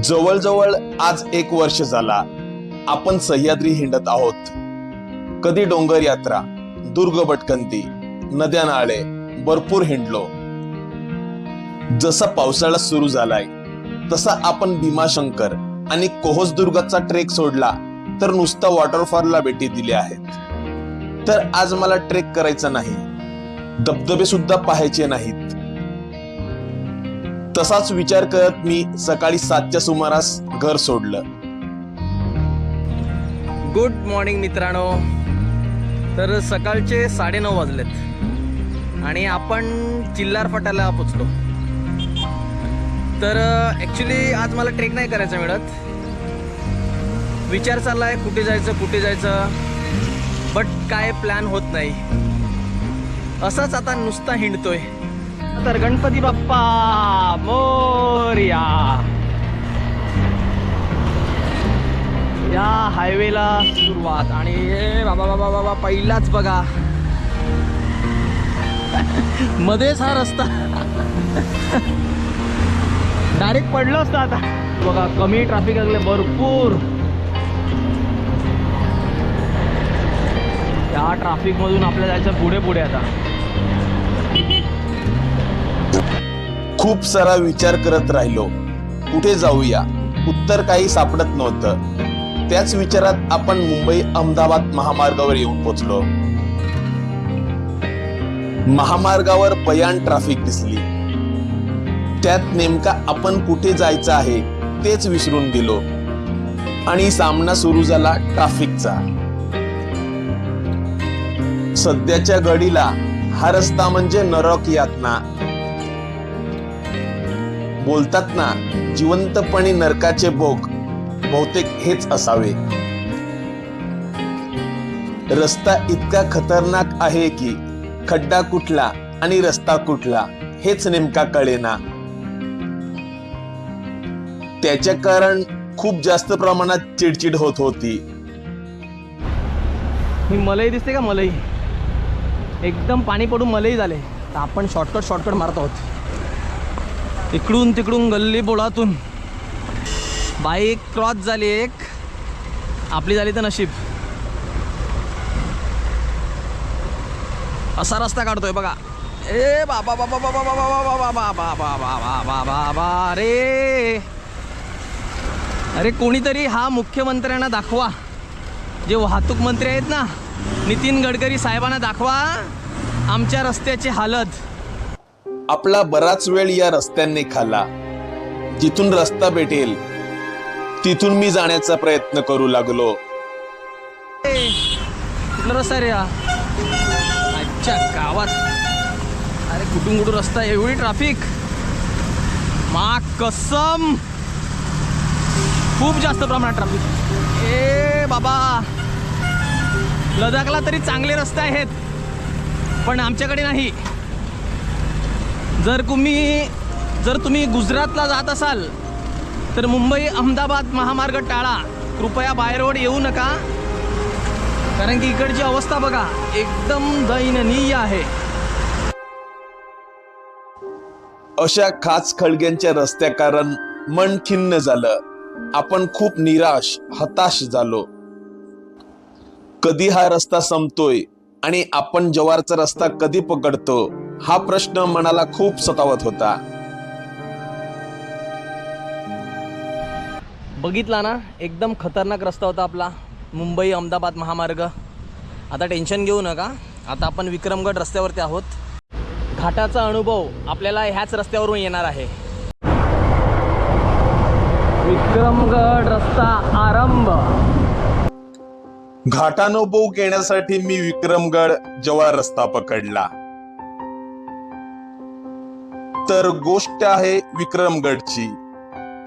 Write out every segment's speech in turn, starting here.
जवळजवळ आज एक वर्ष झाला आपण सह्याद्री हिंडत आहोत. कधी डोंगर यात्रा दुर्ग भटकंती नद्या नाळे भरपूर हिंडलो. जसा पावसाळा सुरू झालाय तसा आपण भीमाशंकर आणि कोहोसदुर्गचा ट्रेक सोडला तर नुसता वॉटरफॉलला भेटी दिल्या आहेत. तर आज मला ट्रेक करायचा नाही. धबधबे सुद्धा पाहायचे नाहीत. तसाच विचार करत मी सकाळी सातच्या सुमारास घर सोडलं. गुड मॉर्निंग मित्रांनो. तर सकाळचे साडेनऊ वाजलेत आणि आपण चिल्लार फाट्याला पोचलो. तर ॲक्च्युली आज मला ट्रेक नाही करायचं मिळत. विचार चालला आहे कुठे जायचं कुठे जायचं बट काय प्लॅन होत नाही. असाच आता नुसता हिंडतोय. तर गणपती बाप्पा मोर्या. या हायवेला सुरुवात. आणि ए बाबा बाबा बाबा पहिलाच बघा. मध्येच हा रस्ता. डायरेक्ट पडलो असतं आता. बघा कमी ट्रॅफिक लागले भरपूर. या ट्राफिक मधून आपल्या जायचं पुढे पुढे आता. खूप सारा विचार करत राहिलो. कुठे जाऊया? उत्तर काही सापडत नव्हतं. त्याच विचारात आपण मुंबई अहमदाबाद महामार्गावर येऊन पोचलो. महामार्गावर बयान ट्रॅफिक दिसली. त्यात नेमका आपण कुठे जायचं आहे तेच विसरून गेलो. आणि सामना सुरू झाला ट्रॅफिकचा सध्याच्या घडीला हा रस्ता म्हणजे नरक यातना. बोलतात ना जिवंतपणी नरकाचे भोग बहुतेक हेच असावे. रस्ता इतका खतरनाक आहे की खड्डा कुठला आणि रस्ता कुठला हेच नेमका कळेना. त्याचे कारण खूप जास्त प्रमाणात चिडचिड होत होती. ही मलई दिसते का मलई? एकदम पाणी पडून मलई झाले. तर आपण शॉर्टकट शॉर्टकट मारत आहोत. इकडून तिकडून गल्ली बोळातून बाईक क्रॉस झाली एक आपली झाली तर नशीब असा रस्ता काढतोय बघा ए बाबा बाबा बाबा बाबा बाबा बाबा बाबा बाबा बाबा रे अरे कोणीतरी हा मुख्यमंत्र्यांना दाखवा जे वाहतूक मंत्री आहेत ना नितीन गडकरी साहेबांना दाखवा आमच्या रस्त्याची हालत आपला बराच वेळ या रस्त्यांनी खाला. जिथून रस्ता भेटेल तिथून मी जाण्याचा प्रयत्न करू लागलो. कुठला रस्ता रे हा? अच्छा गावात. अरे कुठून कुठून रस्ता आहे? एवढी ट्रॅफिक मा कसम. खूप जास्त प्रमाणात ट्रॅफिक ए बाबा. लडाखला तरी चांगले रस्ते आहेत पण आमच्याकडे नाही. जर तुम्ही जर तुम्ही गुजरातला जात असाल तर मुंबई अहमदाबाद महामार्ग टाळा. कृपया बाय रोड येऊ नका. कारण की इकडची अवस्था बघा एकदम दयनीय आहे. अशा खास खळग्यांच्या रस्त्या कारण मन खिन्न झालं. आपण खूप निराश हताश झालो. कधी हा रस्ता संपतोय आणि आपण जवारचा रस्ता कधी पकडतो? हा प्रश्न मनाला खूप सतावत होता. बघितला ना? एकदम खतरनाक रस्ता होता आपला. मुंबई अहमदाबाद महामार्ग. आता टेन्शन घेऊ नका. आता आपण विक्रमगड रस्त्यावरती आहोत. घाटाचा अनुभव आपल्याला ह्याच रस्त्यावरून येणार आहे. विक्रमगड रस्ता आरंभ. घाटानुभव घेण्यासाठी मी विक्रमगड जवार रस्ता पकडला. तर गोष्ट आहे विक्रमगडची.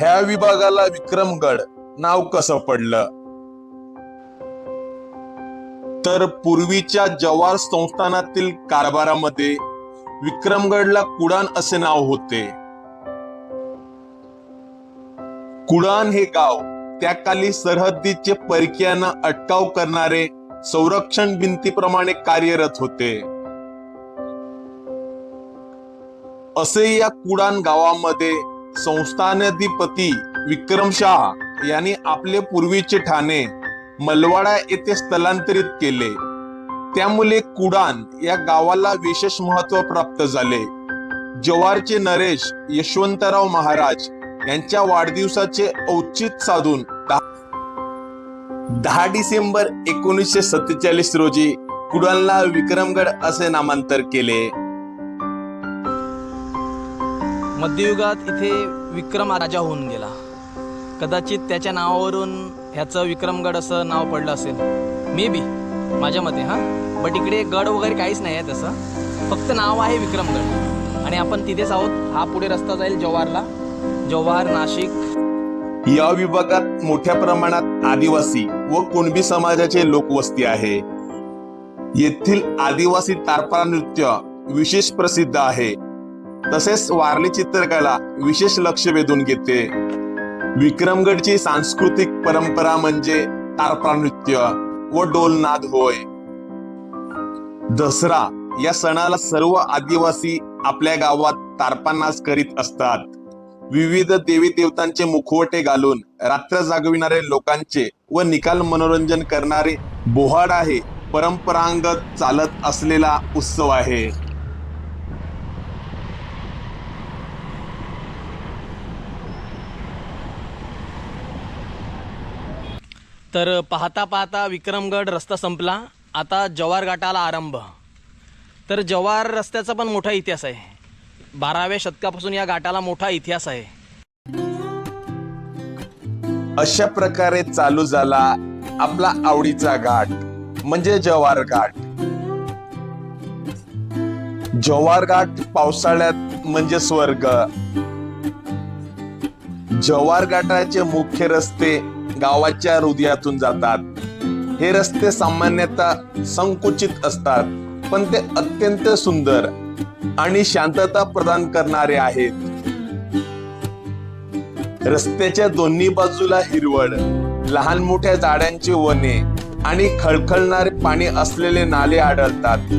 ह्या विभागाला विक्रमगड नाव कसं पडलं? तर पूर्वीच्या जवार संस्थानातील कारभारामध्ये विक्रमगडला कुडाण असे नाव होते. कुडाण हे गाव त्या काली सरहद्दीचे परकीयांना अटकाव करणारे संरक्षण भिंतीप्रमाणे कार्यरत होते. असे या कुडाण गावामध्ये संस्थानाधिपती विक्रमशाह यांनी आपले पूर्वीचे ठाणे मलवाडा येथे स्थलांतरित केले. त्यामुळे कुडान या गावाला विशेष महत्त्व प्राप्त झाले. जवारचे नरेश यशवंतराव महाराज यांच्या वाढदिवसाचे औचित साधून दहा- दहा डिसेंबर एकोणीसशे सत्तेचाळीस रोजी कुडानला विक्रमगड असे नामांतर केले. मध्ययुगात इथे विक्रम राजा होऊन गेला. कदाचित त्याच्या नावावरून ह्याचं विक्रमगड असं नाव पडलं असेल. मे बी माझ्या मते हां? बट इकडे गड वगैरे काहीच नाही आहे तसं. फक्त नाव आहे विक्रमगड. आणि आपण तिथेच आहोत. हा पुढे रस्ता जाईल जव्हारला. जव्हार नाशिक. या विभागात मोठ्या प्रमाणात आदिवासी व कुणबी समाजाचे लोकवस्ती आहे. येथील आदिवासी तारपा नृत्य विशेष प्रसिद्ध आहे. तसेच वारली चित्रकला विशेष लक्ष वेधून घेते. विक्रमगडची सांस्कृतिक परंपरा म्हणजे तारपा नृत्य व डोलनाद होय. दसरा या सणाला सर्व आदिवासी आपल्या गावात तारपानाच करीत असतात. विविध देवी देवतांचे मुखवटे घालून रात्र जागविणारे लोकांचे व निकाल मनोरंजन करणारे बोहाड आहे. परंपरांगत चालत असलेला उत्सव आहे. तर पाहता पाहता विक्रमगड रस्ता संपला. आता जव्हार घाटाला आरंभ. तर जव्हार रस्त्याचा पण मोठा इतिहास आहे. बाराव्या शतकापासून या घाटाला मोठा इतिहास आहे. अशा प्रकारे चालू झाला आपला आवडीचा घाट म्हणजे जव्हार घाट. जव्हार घाट पावसाळ्यात म्हणजे स्वर्ग. जव्हार घाटाचे मुख्य रस्ते गावाच्या हृदयातून जातात. हे रस्ते सामान्यतः संकुचित असतात पण ते अत्यंत सुंदर आणि शांतता प्रदान करणारे आहेत. रस्त्याच्या दोन्ही बाजूला हिरवळ लहान मोठ्या झाडांची वने आणि खळखळणारे पाणी असलेले नाले आढळतात.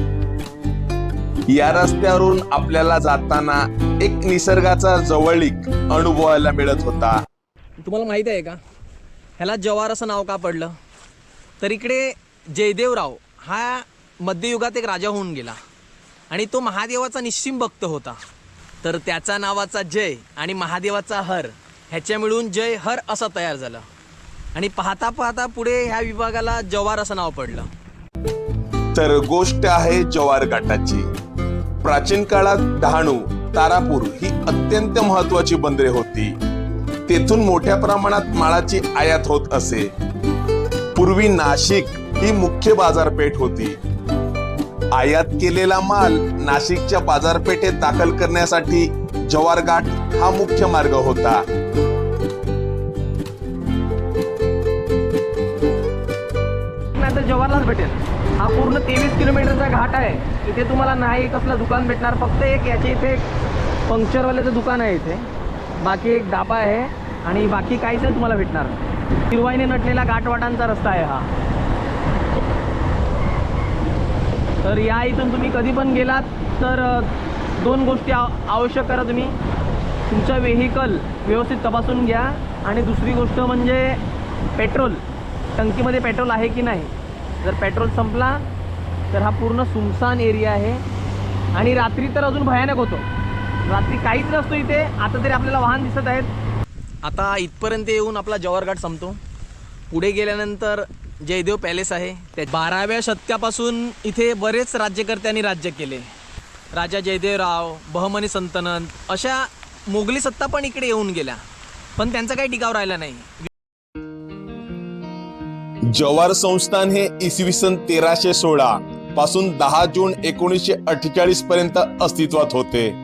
या रस्त्यावरून आपल्याला जाताना एक निसर्गाचा जवळीक अनुभवायला मिळत होता. तुम्हाला माहीत आहे का? ह्याला जवार असं नाव का पडलं? तर इकडे जयदेवराव हा मध्ययुगात एक राजा होऊन गेला. आणि तो महादेवाचा निश्चिम भक्त होता. तर त्याचा नावाचा जय आणि महादेवाचा हर ह्याच्या मिळून जय हर असं तयार झालं. आणि पाहता पाहता पुढे ह्या विभागाला जवार असं नाव पडलं. तर गोष्ट आहे जवार घाटाची प्राचीन काळात डहाणू तारापूर ही अत्यंत महत्वाची बंदरे होती. तेथून मोठ्या प्रमाणात माळाची आयात होत असे. पूर्वी नाशिक ही मुख्य बाजारपेठ होती. आयात केलेला माल नाशिकच्या बाजारपेठेत दाखल करण्यासाठी जव्हार घाट हा मुख्य मार्ग होता. नाही तर भेटेल हा पूर्ण तेवीस किलोमीटरचा घाट आहे. इथे तुम्हाला नाही कसलं दुकान भेटणार फक्त एक याचे इथे एक पंक्चरवाल्याचं दुकान आहे इथे. बाकी एक ढाबा आहे आणि बाकी काहीच नाही तुम्हाला भेटणार. हिरवाईने नटलेला घाटवाटांचा रस्ता आहे हा. तर या इथून तुम्ही कधी पण गेलात तर दोन गोष्टी आव आवश्यक करा तुम्ही. तुमचं व्हेकल व्यवस्थित तपासून घ्या आणि दुसरी गोष्ट म्हणजे पेट्रोल. टंकीमध्ये पेट्रोल आहे की नाही? जर पेट्रोल संपला तर हा पूर्ण सुमसान एरिया आहे. आणि रात्री तर अजून भयानक होतो. रात्री काहीच नसतो इथे. आता तरी आपल्याला वाहन दिसत आहेत. आता इथपर्यंत येऊन आपला जव्हारघाट संपतो. पुढे गेल्यानंतर जयदेव पॅलेस आहे. त्या बाराव्या शतकापासून इथे बरेच राज्यकर्त्यांनी राज्य केले. राजा जयदेवराव बहमनी संतनंत अशा मोगली सत्ता पण इकडे येऊन गेल्या. पण त्यांचा काही टिकाव राहिला नाही. जवार संस्थान हे इसवी सन तेराशे सोळा पासून दहा जून एकोणीसशे अठ्ठेचाळीस पर्यंत अस्तित्वात होते.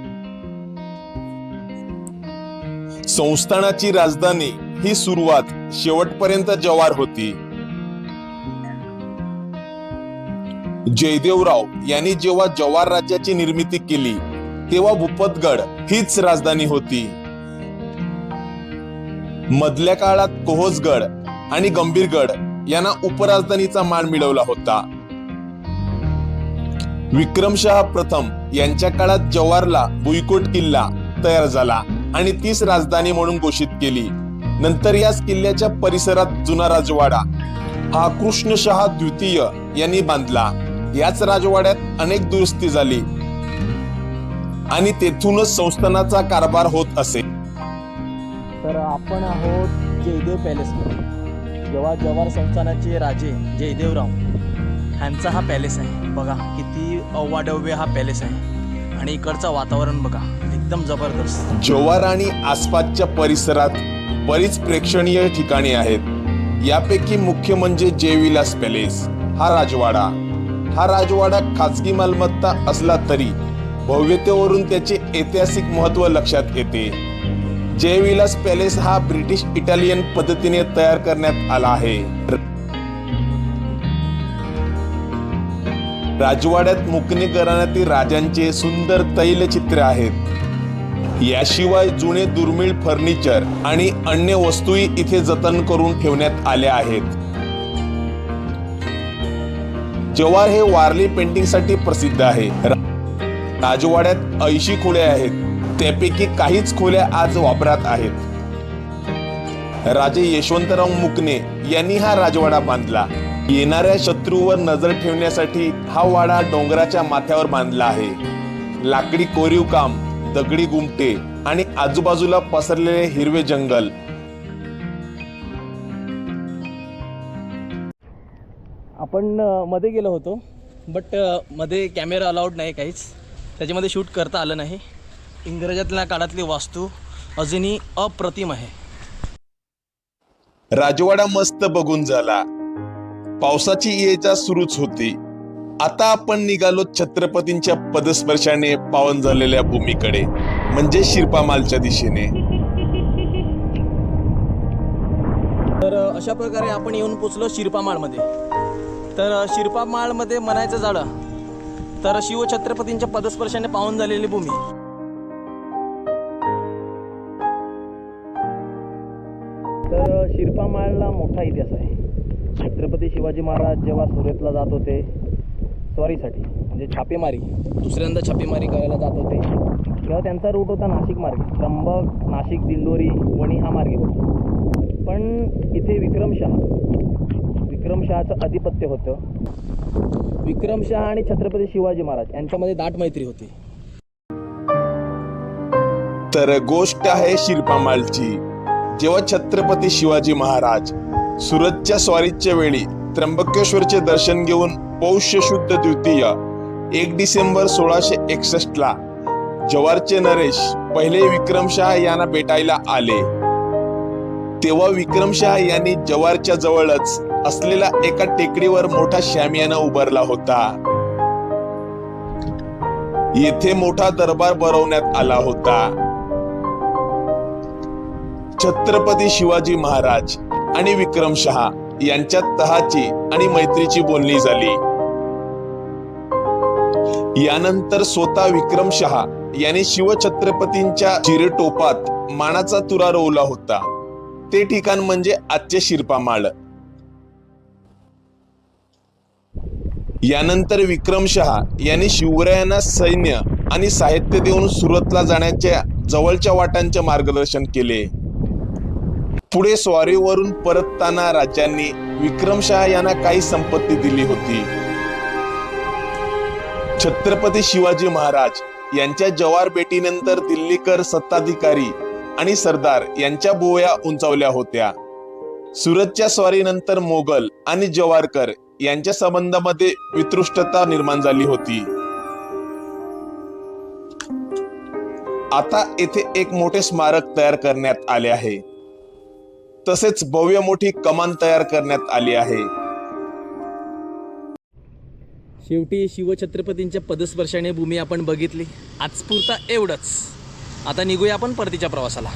संस्थानाची राजधानी ही सुरुवात शेवटपर्यंत जवार होती. जयदेवराव यांनी जेव्हा जवार राज्याची निर्मिती केली तेव्हा भूपतगड हीच राजधानी होती. मधल्या काळात कोहोसगड आणि गंभीरगड यांना उपराजधानीचा मान मिळवला होता. विक्रमशहा प्रथम यांच्या काळात जवारला भुईकोट किल्ला तयार झाला. आणि तीच राजधानी म्हणून घोषित केली. नंतर याच किल्ल्याच्या परिसरात जुना राजवाडा हा कृष्णशहा द्वितीय यांनी बांधला. याच राजवाड्यात अनेक दुरुस्ती झाली. आणि तेथूनच संस्थानाचा कारभार होत असे. तर आपण आहोत जयदेव पॅलेसमध्ये जेव्हा जवाहर संस्थानाचे राजे जयदेवराव ह्यांचा हा पॅलेस आहे. बघा किती अवाढव्य हा पॅलेस आहे. आणि इकडचं वातावरण बघा. एकदम जबरदस्त. जव्हार आणि आसपासच्या परिसरात बरीच प्रेक्षणीय ठिकाणे आहेत. यापैकी मुख्य म्हणजे जयविलास पॅलेस हा राजवाडा. हा राजवाडा खाजगी मालमत्ता असला तरी भव्यतेवरून त्याचे ऐतिहासिक महत्त्व लक्षात येते. जयविलास पॅलेस हा ब्रिटिश इटालियन पद्धतीने तयार करण्यात आला आहे. राजवाड्यात मुकणे घराण्यातील राजांचे सुंदर तैलचित्र आहेत. याशिवाय जुने दुर्मिळ फर्निचर आणि अन्य वस्तूही इथे जतन करून ठेवण्यात आल्या आहेत. जव्हार हे वारली पेंटिंगसाठी प्रसिद्ध आहे. राजवाड्यात ऐंशी खोल्या आहेत. त्यापैकी काहीच खोल्या आज वापरात आहेत. राजे यशवंतराव मुकणे यांनी हा राजवाडा बांधला. येणाऱ्या शत्रूवर नजर ठेवण्यासाठी हा वाडा डोंगराच्या माथ्यावर बांधला आहे. लाकडी कोरीव काम दगडी गुमटे आणि आजूबाजूला पसरलेले हिरवे जंगल. आपण मध्ये गेलो होतो बटमध्ये कॅमेरा अलाउड नाही काहीच. त्याच्यामध्ये शूट करता आलं नाही. इंग्रजातल्या काळातली वास्तू अजूनही अप्रतिम आहे. राजवाडा मस्त बघून झाला. पावसाची ये जा सुरूच होती. आता आपण निघालो छत्रपतींच्या पदस्पर्शाने पावन झालेल्या भूमीकडे म्हणजे शिरपामालच्या दिशेने. तर अशा प्रकारे आपण येऊन पोचलो शिरपामाळमध्ये तर शिरपामाळमध्ये म्हणायचं झालं तर शिवछत्रपतींच्या पदस्पर्शाने पावन झालेली भूमी. तर शिरपामाळला मोठा इतिहास आहे. छत्रपती शिवाजी महाराज जेव्हा सुरतला जात होते स्वारीसाठी म्हणजे छापेमारी. दुसऱ्यांदा छापेमारी करायला जात होते. तेव्हा त्यांचा रूट होता नाशिक मार्गे. त्र्यंबक नाशिक दिंडोरी वणी हा मार्गे होता. पण इथे विक्रमशहा विक्रमशहाचं आधिपत्य होतं. विक्रमशहा आणि छत्रपती शिवाजी महाराज यांच्यामध्ये दाट मैत्री होती. तर गोष्ट आहे शिरपामालची जेव्हा छत्रपती शिवाजी महाराज सुरतच्या स्वारीच्या वेळी त्र्यंबकेश्वरचे दर्शन घेऊन पौष्य शुद्ध द्वितीय. एक डिसेंबर सोळाशे एकसष्ट ला जवारचे नरेश पहिले विक्रमशहा यांना भेटायला आले. तेव्हा विक्रमशहा यांनी जवारच्या जवळच असलेला एका टेकडीवर मोठा शामियाना उभारला होता. येथे मोठा दरबार भरवण्यात आला होता. छत्रपती शिवाजी महाराज आणि विक्रमशहा यांच्यात तहाची आणि मैत्रीची बोलणी झाली. यानंतर स्वतः विक्रमशहा यांनी शिवछत्रपतींच्या चिरेटोपात मानाचा तुरा रोवला होता. ते ठिकाण म्हणजे आजचे शिरपामाळ. यानंतर विक्रमशहा यांनी शिवरायांना सैन्य आणि साहित्य देऊन सुरतला जाण्याच्या जवळच्या वाटांचे मार्गदर्शन केले. पुढे स्वारीवरून परतताना राज्यांनी विक्रमशहा यांना काही संपत्ती दिली होती. छत्रपती शिवाजी महाराज यांच्या जवार भेटीनंतर दिल्लीकर सत्ताधिकारी आणि सरदार यांच्या बोया उंचावल्या होत्या. सुरतच्या स्वारीनंतर मोगल आणि जवारकर यांच्या संबंधामध्ये वितृष्टता निर्माण झाली होती. आता येथे एक मोठे स्मारक तयार करण्यात आले आहे. तसेच भव्य मोठी कमान तयार करण्यात आली आहे. शेवटी शिवछत्रपतींच्या पदस्पर्शाने भूमी आपण बघितली. आजपुरता एवढंच. आता निघूया आपण परतीच्या प्रवासाला.